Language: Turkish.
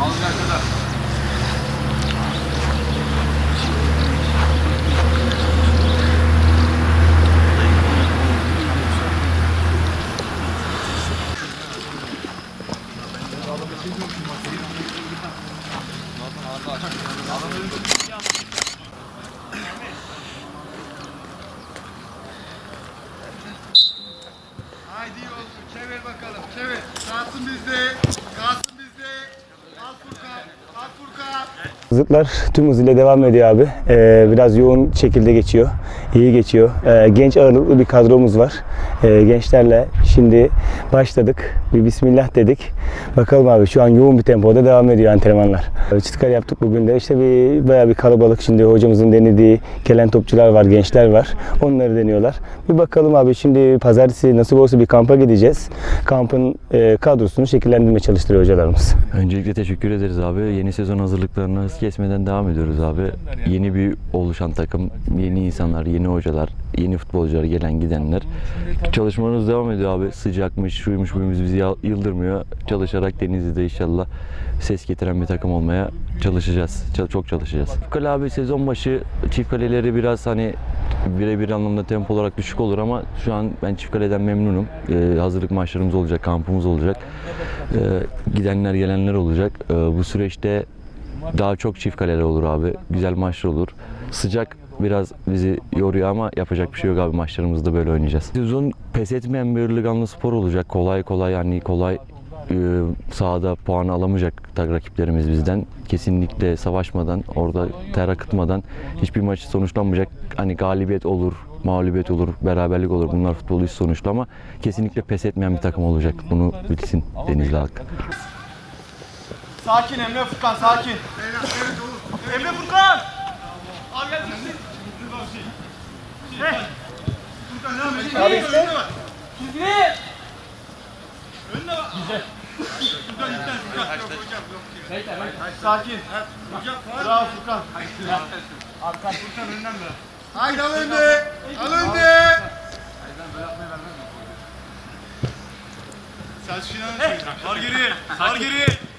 Alacak kadar. Haydi yolcu çevir bakalım çevir. Saatin bizde. Hazırlıklar tüm hızıyla devam ediyor abi. Ee, biraz yoğun şekilde geçiyor. İyi geçiyor. Ee, genç ağırlıklı bir kadromuz var. Ee, gençlerle şimdi başladık. Bir bismillah dedik. Bakalım abi şu an yoğun bir tempoda devam ediyor antrenmanlar. Ee, Çıtkar yaptık bugün de. İşte bir bayağı bir kalabalık şimdi hocamızın denediği gelen topçular var, gençler var. Onları deniyorlar. Bir bakalım abi şimdi pazartesi nasip olsa bir kampa gideceğiz. Kampın e, kadrosunu şekillendirmeye çalıştırıyor hocalarımız. Öncelikle teşekkür ederiz abi. Yeni sezon hazırlıklarına hız kesmeden devam ediyoruz abi. Yeni bir oluşan takım, yeni insanlar, yeni hocalar, yeni futbolcular, gelen gidenler. Çalışmalarımız devam ediyor abi. Sıcakmış, şuymuş, buymuş bizi yıldırmıyor. Çalışarak Denizli'de inşallah ses getiren bir takım olmaya çalışacağız. Çok çalışacağız. Kale abi sezon başı çift kaleleri biraz hani birebir anlamda tempo olarak düşük olur ama şu an ben çift kaleden memnunum. Ee, hazırlık maçlarımız olacak, kampımız olacak. Ee, gidenler gelenler olacak. Ee, bu süreçte daha çok çift kaleler olur abi. Güzel maçlar olur. Sıcak biraz bizi yoruyor ama yapacak bir şey yok abi maçlarımızda böyle oynayacağız. Sezon pes etmeyen bir ırlıganlı spor olacak. Kolay kolay yani kolay e, sahada puan alamayacak tak rakiplerimiz bizden. Kesinlikle savaşmadan, orada ter akıtmadan hiçbir maç sonuçlanmayacak. Hani galibiyet olur, mağlubiyet olur, beraberlik olur. Bunlar futbolu hiç sonuçlu ama kesinlikle pes etmeyen bir takım olacak. Bunu bilsin Denizli halkı. Sakin Emre Furkan sakin. Emre Furkan. Abi gel Abi işte. Çizgi. Önüne bak. Güzel. Furkan iptal Furkan. Sakin. Bravo Furkan. Arkan Furkan önden bırak. Haydi al önde. Al önde. Sen Şinan'ı Sar geri. Sar geri.